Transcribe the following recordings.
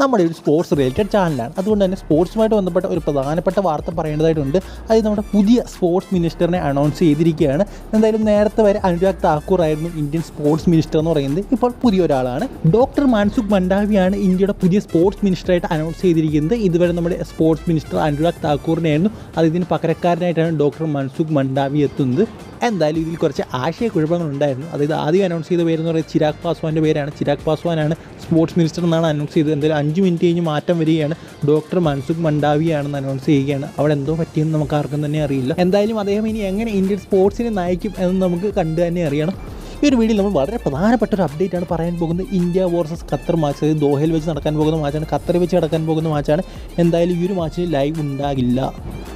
നമ്മുടെ ഒരു sports related ചാനലാണ് അതുകൊണ്ട് തന്നെ സ്പോർട്സുമായിട്ട് ബന്ധപ്പെട്ട ഒരു പ്രധാനപ്പെട്ട വാർത്ത പറയേണ്ടതായിട്ടുണ്ട്. അത് നമ്മുടെ പുതിയ സ്പോർട്സ് മിനിസ്റ്ററിനെ അനൗൺസ് ചെയ്തിരിക്കുകയാണ്. എന്തായാലും നേരത്തെ വരെ അനുരാഗ് താക്കൂർ ആയിരുന്നു ഇന്ത്യൻ സ്പോർട്സ് മിനിസ്റ്റർ എന്ന് പറയുന്നത്. ഇപ്പോൾ പുതിയ ഒരാളാണ്. ഡോക്ടർ മാൻസുഖ് മണ്ടാവിയാണ് ഇന്ത്യയുടെ പുതിയ സ്പോർട്സ് മിനിസ്റ്ററായിട്ട് അനൗൺസ് ചെയ്തിരിക്കുന്നത്. ഇതുവരെ നമ്മുടെ സ്പോർട്സ് മിനിസ്റ്റർ അനുരാഗ് താക്കൂറിനെയായിരുന്നു അത് ഇതിന് പകരക്കാരനായിട്ടാണ് ഡോക്ടർ മൻസുഖ് മണ്ടാവി എത്തുന്നത്. എന്തായാലും ഇതിൽ കുറച്ച് ആശയക്കുഴപ്പങ്ങൾ ഉണ്ടായിരുന്നു അതായത് ആദ്യം അനൗൺസ് ചെയ്ത പേരെന്ന് പറയുന്നത് ചിരാഗ് പാസ്വാന്റെ പേരാണ്. ചിരാഗ് പാസ്വാനാണ് സ്പോർട്സ് മിനിസ്റ്റർ എന്നാണ് അനൗൺസ് ചെയ്തത്. എന്തായാലും അഞ്ച് മിനിറ്റ് കഴിഞ്ഞ് മാറ്റം വരികയാണ്. ഡോക്ടർ മൻസുഖ് മണ്ടാവിയാണെന്ന് അനൗൺസ് ചെയ്യുകയാണ്. അവിടെ എന്തോ പറ്റിയെന്ന് നമുക്ക് ആർക്കും തന്നെ അറിയില്ല. എന്തായാലും അദ്ദേഹം ഇനി എങ്ങനെ ഇന്ത്യൻ സ്പോർട്സിനെ നയിക്കും എന്ന് നമുക്ക് കണ്ടു തന്നെ അറിയണം. ഈ ഒരു വീഡിയോയിൽ നമ്മൾ വളരെ പ്രധാനപ്പെട്ട ഒരു അപ്ഡേറ്റ് ആണ് പറയാൻ പോകുന്നത്. ഇന്ത്യ വേഴ്സസ് ഖത്തർ മാച്ച് അതായത് ദോഹയിൽ വെച്ച് നടക്കാൻ പോകുന്ന മാച്ചാണ് ഖത്തറിൽ വെച്ച് നടക്കാൻ പോകുന്ന മാച്ചാണ് എന്തായാലും ഈ ഒരു മാച്ചിൽ ലൈവ് ഉണ്ടാകില്ല.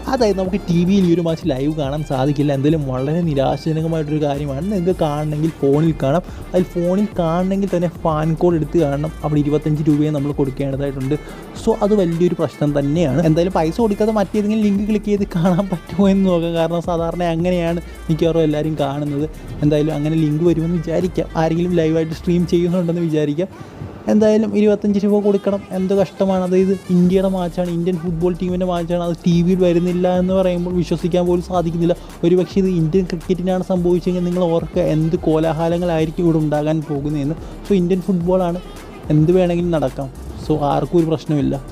അതായത് നമുക്ക് ടി വിയിൽ ഈ ഒരു മാച്ച് ലൈവ് കാണാൻ സാധിക്കില്ല. എന്തായാലും വളരെ നിരാശജനകമായിട്ടൊരു കാര്യമാണ്. നിങ്ങൾക്ക് കാണണമെങ്കിൽ ഫോണിൽ കാണാം. അതിൽ ഫോണിൽ കാണണമെങ്കിൽ തന്നെ ഫാൻ കോഡ് എടുത്ത് കാണണം. അവിടെ ഇരുപത്തഞ്ച് രൂപയെ നമ്മൾ കൊടുക്കേണ്ടതായിട്ടുണ്ട്. സോ അത് വലിയൊരു പ്രശ്നം തന്നെയാണ്. എന്തായാലും പൈസ കൊടുക്കാതെ മറ്റേതെങ്കിലും ലിങ്ക് ക്ലിക്ക് ചെയ്ത് കാണാൻ പറ്റുമോ എന്ന് നോക്കാം. കാരണം സാധാരണ അങ്ങനെയാണ് മിക്കവാറും എല്ലാവരും കാണുന്നത്. എന്തായാലും അങ്ങനെ ലിങ്ക് വരുമെന്ന് വിചാരിക്കാം. ആരെങ്കിലും ലൈവായിട്ട് സ്ട്രീം ചെയ്യുന്നുണ്ടെന്ന് വിചാരിക്കാം. എന്തായാലും ഇരുപത്തഞ്ച് രൂപ കൊടുക്കണം. എന്ത് കഷ്ടമാണ് അതായത് ഇന്ത്യയുടെ മാച്ചാണ്. ഇന്ത്യൻ ഫുട്ബോൾ ടീമിന്റെ മാച്ചാണ്. അത് ടി വിയിൽ വരുന്നില്ല എന്ന് പറയുമ്പോൾ വിശ്വസിക്കാൻ പോലും സാധിക്കുന്നില്ല. ഒരുപക്ഷെ ഇത് ഇന്ത്യൻ ക്രിക്കറ്റിനാണ് സംഭവിച്ചെങ്കിൽ നിങ്ങൾ ഓർക്കുക എന്ത് കോലാഹലങ്ങളായിരിക്കും ഇവിടെ ഉണ്ടാകാൻ പോകുന്നതെന്ന്. സോ ഇന്ത്യൻ ഫുട്ബോളാണ് എന്ത് വേണമെങ്കിലും നടക്കാം. സോ ആർക്കും ഒരു പ്രശ്നമില്ല